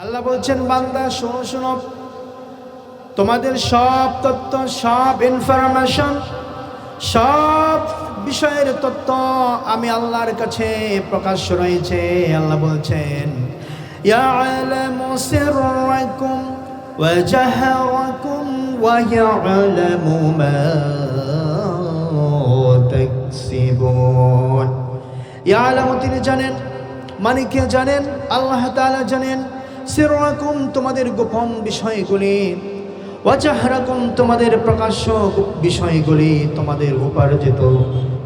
আল্লাহ বলছেন বান্দা শোনো শোনো তোমাদের সব তথ্য সব ইনফরমেশন সব বিষয়ের তথ্য আমি আল্লাহর কাছে প্রকাশ রয়েছে আল্লাহ বলছেন يعلم سركم وجهركم ويعلم ما تكسبون يعلم তিনি জানেন মানে কে জানেন আল্লাহ তাআলা জানেন সিররাকুম তোমাদের গোপন বিষয়গুলি, ওয়াজাহরাকুম, তোমাদের প্রকাশ্য বিষয়গুলি, তোমাদের উপার্জিত,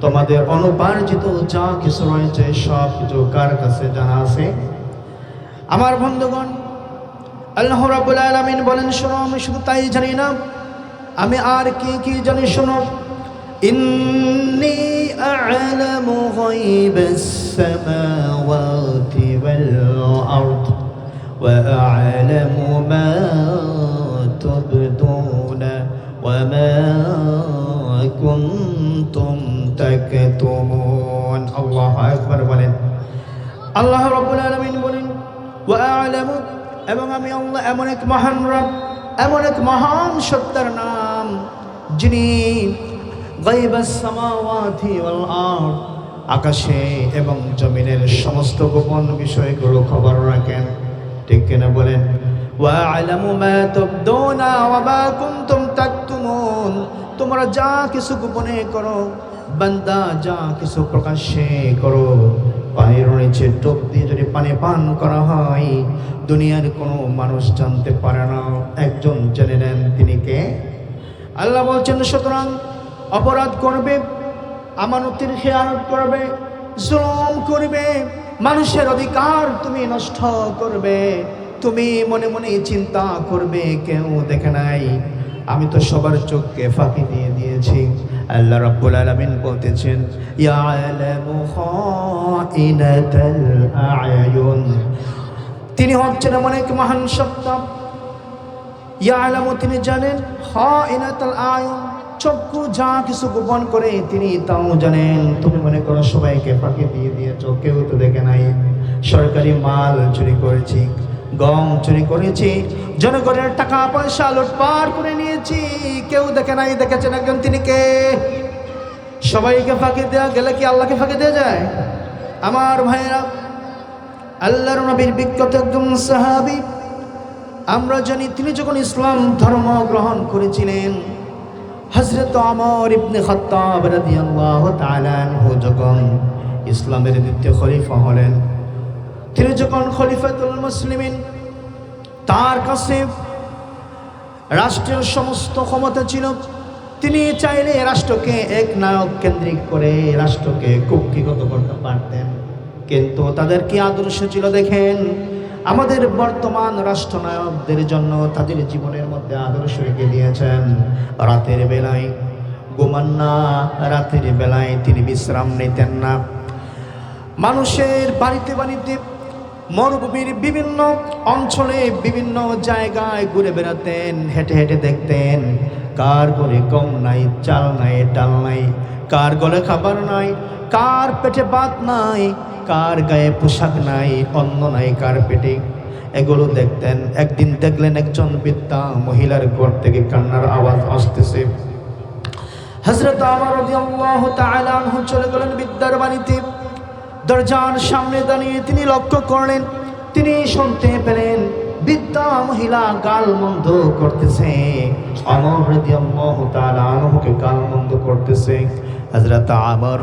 তোমাদের অনুপার্জিত যা কিছু রয়েছে, সব কিছু কার কাছে জানা আছে? আমার বন্ধুগণ, আল্লাহ রাব্বুল আলামিন বলেন, শোনো, আমি শুধু তাই জানি না, আমি আর কি কি জানি শোনো? ইন্নি আ'লামু গায়বাস সামাওয়াতি ওয়াল তুবদুনা ওয়া মা কুনতুম তাকতুমুন আল্লাহু আকবার বলেন আল্লাহ রাব্বুল আলামিন বলেন ওয়া আ'লামু এবং আমি আল্লাহ এমন এক মহান রব, এমন এক মহান সত্তার নাম, যিনি আকাশে এবং জমিনের সমস্ত গোপন বিষয়গুলো খবর রাখেন। ঠিক কিনা বলেন? ওয়া আ'লামু মা তুবদুনা ওয়া মা কুনতুম তাকতুমুন। তোমরা যা কিছু গোপনে করো, বান্দা যা কিছু প্রকাশ্যে করো, পায়ের নিচে টোপ দিয়ে যদি পানি পান করা হয়, দুনিয়ার কোনো মানুষ জানতে পারে না। একজন জেনে নেন তিনি কে? আল্লাহ বলছেন, সুতরাং অপরাধ করবে, আমানতির খেয়ানত করবে, জুলুম করবে। মানুষের অধিকার তুমি নষ্ট করবে, তুমি মনে মনে চিন্তা করবে, কেউ দেখে নাই। আমি তো সবার চোখকে ফাঁকি দিয়ে দিয়েছি। আল্লাহ রাব্বুল আলামিন বলতেছেন তিনি হচ্ছেন এমন এক মহান সত্তা। ইয়ালামু তিনি জানেন হ খাইনাতাল আয়ুন চক্ষু যা কিছু গোপন করে তিনি তাও জানেন। তুমি মনে করো সবাইকে ফাঁকি দিয়ে দিয়েছ, কেউ তো দেখে নাই। সরকারি মাল চুরি করেছি, গম চুরি করেছি, জনগণের টাকা পয়সা লুটপাট করে নিয়েছি, কেউ দেখে নাই, দেখেছেন একজন তিনি কে? সবাইকে ফাঁকি দেওয়া গেলে কি আল্লাহকে ফাঁকি দেওয়া যায়? আমার ভাইয়েরা, আল্লাহর নবীর বিখ্যাত একজন সাহাবি, আমরা জানি তিনি যখন ইসলাম ধর্ম গ্রহণ করেছিলেন হজরত আমর ইবনে খত্তাব রাদিয়াল্লাহু তাআলা যখন ইসলামের দ্বিতীয় খলিফা হলেন, তিনি যখন খলিফাতুল মুসলিমিন, তার কাছে রাষ্ট্রের সমস্ত ক্ষমতা ছিল, তিনি চাইলে রাষ্ট্রকে এক নায়ক কেন্দ্রিক করে রাষ্ট্রকে কুক্ষিগত করতে পারতেন। কিন্তু তাদের কি আদর্শ ছিল দেখেন? আমাদের বর্তমান রাষ্ট্রনায়কদের জন্য তাদের জীবনের মধ্যে আদর্শ রেখে দিয়েছেন রাতের বেলায় ঘুমান না, রাতের বেলায় তিনি বিশ্রাম নিতেন না। মানুষের বাড়িতে বাড়িতে মরুভূমির বিভিন্ন অঞ্চলে বিভিন্ন জায়গায় ঘুরে বেড়াতেন, হেঁটে হেঁটে দেখতেন। কার ঘরে কম নাই, চাল নাই, ডাল নাই, কার গলে খাবার নাই, কার পেটে ভাত নাই কার গায়ে পোশাক নাই, অন্ন নাই, কার পেটে? এগুলো দেখতেন, একদিন দেখলেন একজন বিদ্যা মহিলার ঘর থেকে কান্নার আওয়াজ আসতেছে। হজরত আমার চলে গেলেন বিদ্যার বাণীতে দরজার সামনে দাঁড়িয়ে তিনি লক্ষ্য করলেন, তিনি শুনতে পেলেন বিদ্যা মহিলা গাল মন্দ করতেছে। আমর রাদিয়াল্লাহু তাআলা আনহুকে গাল মন্দ করতেছে। হযরত আমর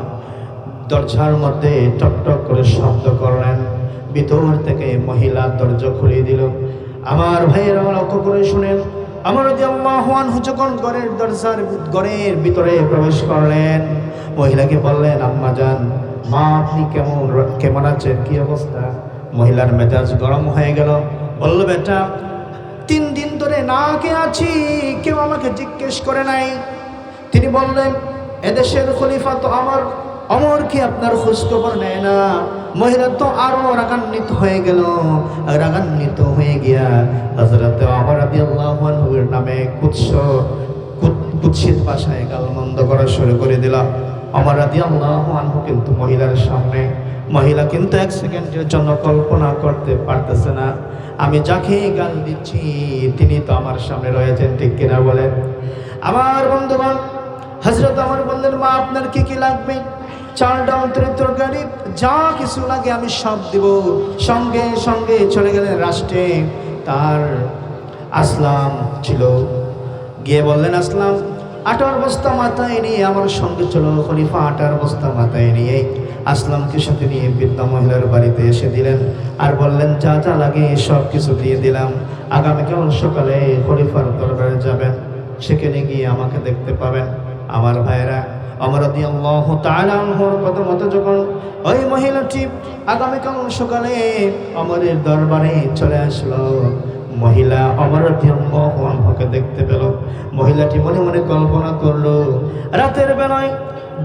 দরজার মধ্যে টকটক করে শব্দ করলেন। ভিতর থেকে মহিলা দরজা খুলে দিল। আমার ভাইয়েরা লক্ষ্য করে শুনেন। আমার রাদিয়াল্লাহু আনহু যখন ঘরের দরজার ঘরের ভিতরে প্রবেশ করলেন, মহিলাকে বললেন, আম্মা যান মা আপনি কেমন কেমন আছেন? কি অবস্থা? মহিলার মেজাজ গরম হয়ে গেল। বলল, বেটা, তিন দিন ধরে না কে আছি, কেউ আমাকে জিজ্ঞেস করে নাই। তিনি বললেন, এদেশের খলিফা তো আমার অমর কি আপনার খোঁজখবর নেয় না? মহিলা তো আরও রাগান্বিত হয়ে গেল। রাগান্বিত হয়ে গিয়া হজরত আমার আদি আল্লাহর নামে কুৎস, কুৎ- কুৎসিত ভাষায় গালমন্দ করা শুরু করে দিলাম আমার আদি আল্লাহ কিন্তু মহিলার সামনে, মহিলা কিন্তু এক সেকেন্ডের জন্য কল্পনা করতে পারতেছে না। আমি যাকে গাল দিচ্ছি, তিনি তো আমার সামনে রয়েছেন, ঠিক কিনা বলেন? আমার বন্ধুগণ হজরত আমার বললেন, মা, আপনার কি কি লাগবে? চাল ডাল তরি তরকারি যা কিছু লাগে আমি সব দিব। সঙ্গে সঙ্গে চলে গেলেন রাষ্ট্রে। তার আসলাম ছিল। গিয়ে বললেন, আসলাম। আটার বস্তা মাথায় নিয়ে আমার সঙ্গে চলো, খলিফা আটার বস্তা মাথায় নিয়ে আসলামকে সাথে নিয়ে। বৃদ্ধা মহিলার বাড়িতে এসে দিলেন আর বললেন, যা যা লাগে সব কিছু দিয়ে দিলাম। আগামীকাল সকালে খলিফার দরবারে যাবেন। সেখানে গিয়ে আমাকে দেখতে পাবেন। আমার ভাইরা কথা মতো ওই মহিলাটি আগামীকাল সকালে দরবারে চলে আসলো, মহিলা দেখতে পেল। মহিলাটি মনে মনে কল্পনা করল, রাতের বেলায়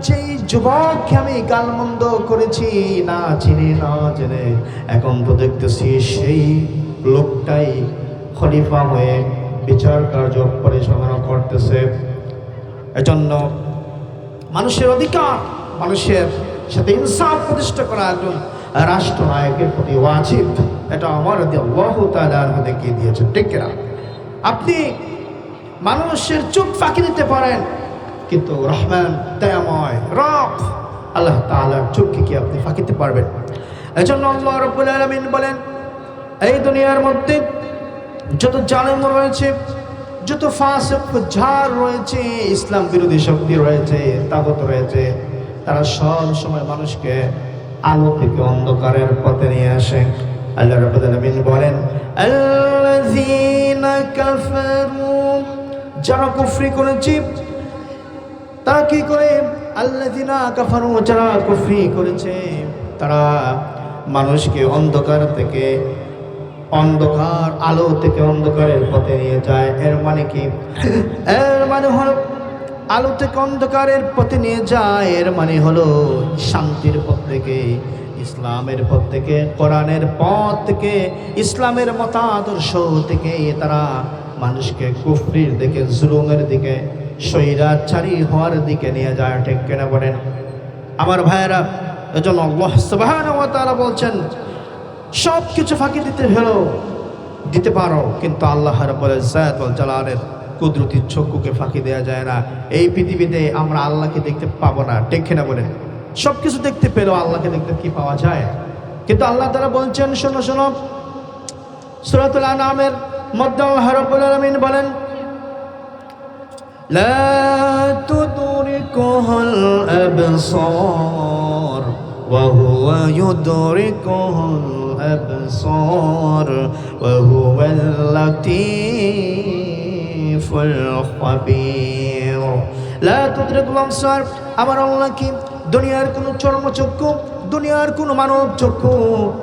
যেই যুবককে আমি গালমন্দ করেছি, না চিনি, না জেনে, এখন তো দেখতেছি সেই লোকটাই খলিফা হয়ে বিচার কার্য পরিচালনা করতেছে। এজন্য মানুষের অধিকার, মানুষের সাথে ইনসাফ প্রতিষ্ঠা করা একজন রাষ্ট্রনায়কের প্রতি ওয়াজিব। এটা আমার আল্লাহ তাআলা দেখিয়ে দিয়েছে ঠিক না আপনি মানুষের চোখ ফাঁকি দিতে পারেন, কিন্তু রহমান, দয়াময়, রব আল্লাহ তাআলার চোখকে কি আপনি ফাঁকিতে পারবেন? এজন্য আল্লাহ রব্বুল আলামিন বলেন, এই দুনিয়ার মধ্যে যত জালেম রয়েছে যত ফাসিক ঝাড় রয়েছে, ইসলাম বিরোধী শক্তি রয়েছে তাগত রয়েছে, তারা সব সময় মানুষকে আলো থেকে অন্ধকারের পথে নিয়ে আসে। আল্লাহ রাব্বুল আলামিন বলেন, আল্লাযীনা কাফারু, যারা কুফরি করেছে, তারা কি করে? আল্লাযীনা কাফারু, যারা কুফরি করেছে, তারা মানুষকে অন্ধকার থেকে অন্ধকার আলো থেকে অন্ধকারের পথে নিয়ে যায়। এর মানে কি? এর মানে হলো আলো থেকে অন্ধকারের পথে নিয়ে যায়। এর মানে হলো শান্তির পথ থেকে, ইসলামের পথ থেকে, কোরআনের পথ থেকে, ইসলামের মতাদর্শ থেকে তারা মানুষকে কুফরির দিকে, জুলুমের দিকে, স্বৈরাচারী হওয়ার দিকে নিয়ে যায়। ঠিক কেনা বলেন? আমার ভাইয়েরা, এজন্য বলছেন সব কিছু ফাঁকি দিতে হলো দিতে পারো কিন্তু আল্লাহ রাব্বুল ইজ্জাত ওয়াল জালালের কুদরতি চক্ষুকে ফাঁকি দেওয়া যায় না এই পৃথিবীতে আমরা আল্লাহকে দেখতে পাবো না দেখে না বলে সব কিছু দেখতে পেলেও আল্লাহকে দেখতে কি পাওয়া যায় কিন্তু আল্লাহ তারা বলছেন শোনো শোনো সুরাতুল আনামের মধ্যে আল্লাহ রাব্বুল আলামিন বলেন لا تدركه الأبصار وهو يدركه الأبصار وهو اللطيف الخبير لا تدرك الأبصار আমার আল্লাহ কি দুনিয়ার কোনো চর্মচক্ষু দুনিয়ার কোনো মানব চক্ষু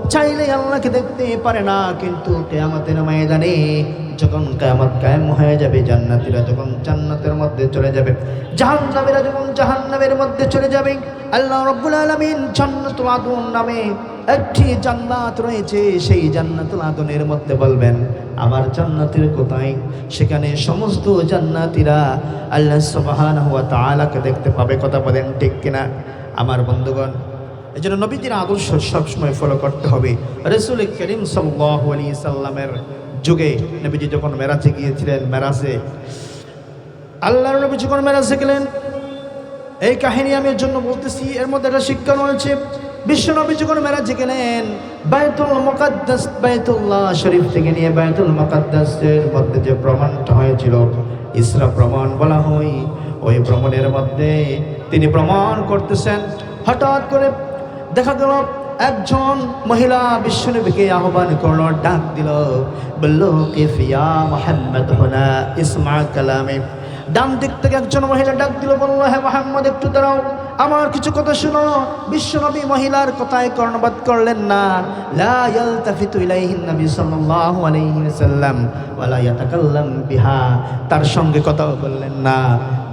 চাইলে আল্লাহকে দেখতে পারে না কিন্তু কেয়ামতের ময়দানে যখন কেয়ামত কায়েম হয়ে যাবে জান্নাতীরা যখন জান্নাতের মধ্যে চলে যাবে জাহান্নামীরা যখন জাহান্নামের মধ্যে চলে যাবে আল্লাহ রব্বুল আলামিন জান্নাতুল আদন নামে একটি জান্নাত রয়েছে, সেই জান্নাতুল আদনের মধ্যে বলবেন, আমার জান্নাতের কোথায়? সেখানে সমস্ত জান্নাতীরা আল্লাহ সুবহানাহু ওয়া তাআলাকে দেখতে পাবে, কথা বলেন ঠিক কিনা? আমার বন্ধুগণ এই জন্য নবীদের আদর্শ সবসময় ফলো করতে হবে। রসুল করিম আলাইহি সাল্লামের যুগে নবীজি যখন মেরাজে গিয়েছিলেন, মেরাজে, আল্লাহর নবী যখন মেরাজে গেলেন, এই কাহিনী আমি এর জন্য বলতেছি, এর মধ্যে একটা শিক্ষা রয়েছে। বিশ্বনবী যখন মেরাজে গেলেন বায়তুল মুকাদ্দাস বায়তুল্লাহ শরীফ থেকে নিয়ে বায়তুল মুকাদ্দাসের মধ্যে যে প্রমাণটা হয়েছিল, ইসরা প্রমাণ বলা হয়, ওই ভ্রমণের মধ্যে তিনি প্রমাণ করতেছেন। হঠাৎ করে দেখা গেল, একজন মহিলা বিশ্বনবীকে আহ্বান করল, ডাক দিল, বলল কেফিয়া মোহাম্মদ হোনা, ইসমা কালামে। ডান দিক থেকে একজন মহিলা ডাক দিল, বলল হ্যাঁ মোহাম্মদ, একটু দাঁড়াও। আমার কিছু কথা শুনো। বিশ্বনবী মহিলার কথায় কর্ণপাত করলেন না। লা ইয়ালতাফিতু ইলাইহিন নবী সাল্লাল্লাহু আলাইহি ওয়াসাল্লাম ওয়ালা ইয়াতাকাল্লাম বিহা। তার সঙ্গে কথা বললেন না।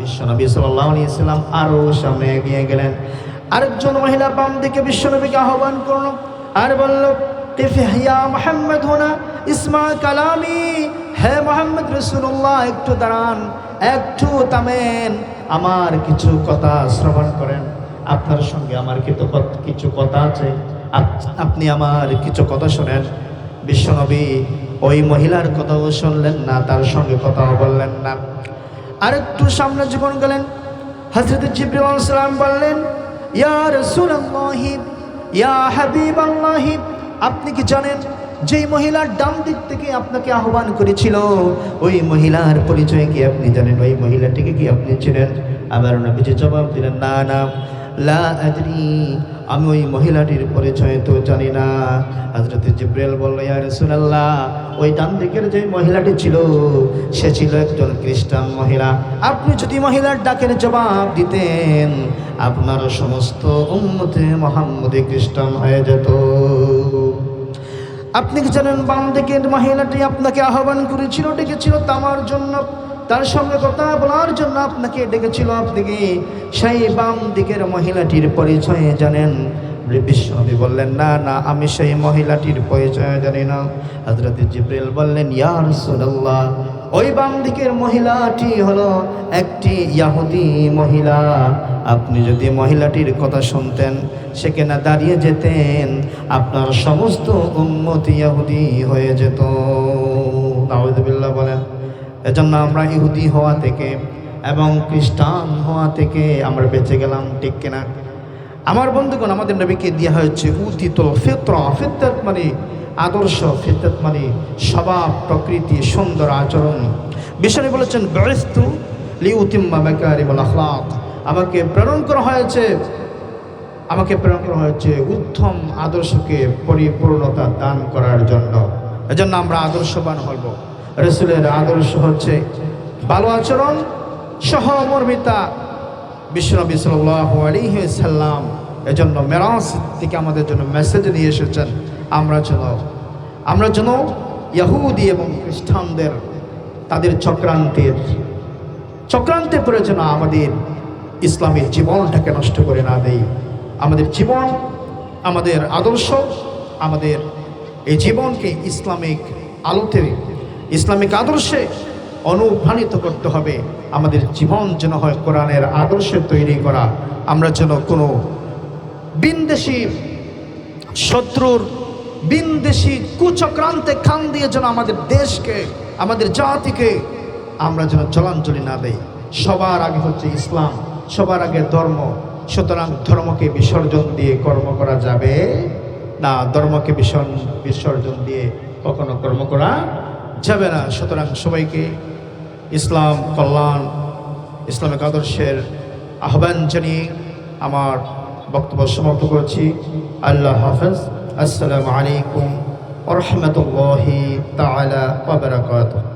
বিশ্বনবী সাল্লাল্লাহু আলাইহি ওয়াসাল্লাম আরও সামনে এগিয়ে গেলেন। আরেকজন মহিলা বাম দিকে বিশ্বনবীকে আহ্বান করল আর বলল ইয়া মোহাম্মদ হোনা? ইসমা কালামি? হে মোহাম্মদ রসুল্লাহ একটু দাঁড়ান, একটু থামেন। আমার কিছু কথা শ্রবণ করেন। আপনার সঙ্গে আমার কিছু কত- কিছু কথা আছে। আপনি আমার কিছু কথা শোনেন। বিশ্বনবী ওই মহিলার কথাও শুনলেন না, তার সঙ্গে কথাও বললেন না। আরেকটু সামনে যখন গেলেন। হজরত জিব্রিল সালাম বললেন, ইয়া রাসূলুল্লাহি, ইয়া হাবিবাল্লাহি, আপনি কি জানেন যেই মহিলার ডান দিক থেকে আপনাকে আহ্বান করেছিল, ওই মহিলার পরিচয় কি আপনি জানেন? ওই মহিলাটিকে কি আপনি চিনেন? আবার নবীজি জবাব দিলেন, না না। লা আমি ওই মহিলাটির পরিচয় তো জানি না। হজরত রাসূলুল্লাহ, ওই ডান দিকের যে মহিলাটি ছিল, সে ছিল একজন খ্রিস্টান মহিলা। আপনি যদি মহিলার ডাকের জবাব দিতেন, আপনার সমস্ত উম্মতে মোহাম্মদে খ্রিস্টান হয়ে যেত। আপনি কি জানেন বাম দিকের মহিলাটি আপনাকে আহ্বান করেছিল, ডেকেছিল তামার জন্য? তার সঙ্গে কথা বলার জন্য আপনাকে ডেকেছিল কি? সেই বাম দিকের মহিলাটির পরিচয় জানেন। বিশ্বনবী বললেন, না না, আমি সেই মহিলাটির পরিচয় জানি না। হজরত জিব্রিল বললেন ইয়ার রাসূলুল্লাহ ওই বাম দিকের মহিলাটি হলো একটি ইয়াহুদি মহিলা। আপনি যদি মহিলাটির কথা শুনতেন সেখানে দাঁড়িয়ে যেতেন, আপনার সমস্ত উম্মত ইয়াহুদি হয়ে যেত। নাউজুবিল্লাহ বলেন, এজন্য আমরা ইহুদি হওয়া থেকে এবং খ্রিস্টান হওয়া থেকে আমরা বেঁচে গেলাম, ঠিক কিনা? আমার বন্ধুগণ, আমাদের নবীকে দেওয়া হয়েছে উতিত ফিত্র, ফিতরত মানে আদর্শ, ফিতরত মানে স্বভাব, প্রকৃতি, সুন্দর আচরণ। বিশ্বনী বলেছেন উতিম্মা বেকারি বল আখলাক। আমাকে প্রেরণ করা হয়েছে, আমাকে প্রেরণ করা হয়েছে উত্তম আদর্শকে পরিপূর্ণতা দান করার জন্য। এজন্য আমরা আদর্শবান হব। রসুলের আদর্শ হচ্ছে ভালো আচরণ, সহমর্মিতা। বিশ্বনবী সাল্লাহ আলিহি সাল্লাম এজন্য মেরাজ থেকে আমাদের জন্য মেসেজ নিয়ে এসেছেন। আমরা যেন আমরা যেন ইয়াহুদি এবং খ্রিস্টানদের, তাদের চক্রান্তের, চক্রান্তে পড়ে যেন আমাদের ইসলামের জীবনটাকে নষ্ট করে না দেই আমাদের জীবন, আমাদের আদর্শ, আমাদের এই জীবনকে ইসলামিক আলোতে, ইসলামিক আদর্শে অনুপ্রাণিত করতে হবে। আমাদের জীবন যেন হয় কোরআনের আদর্শে তৈরি করা। আমরা যেন কোনো বিনদেশি, শত্রুর বিনদেশি কুচক্রান্তে খান দিয়ে যেন আমাদের দেশকে, আমাদের জাতিকে আমরা যেন জলাঞ্জলি না দেই। সবার আগে হচ্ছে ইসলাম, সবার আগে ধর্ম। সুতরাং ধর্মকে বিসর্জন দিয়ে কর্ম করা যাবে না, ধর্মকে বিসর্জন বিসর্জন দিয়ে কখনো কর্ম করা যাবে না। সুতরাং সবাইকে ইসলাম কল্যাণ, ইসলামিক আদর্শের আহ্বান জানিয়ে আমার বক্তব্য সমাপ্ত করছি। আল্লাহ হাফেজ। আসসালামু আলাইকুম ওরহমতুল্লাহি তালা ওবরাকাতুহ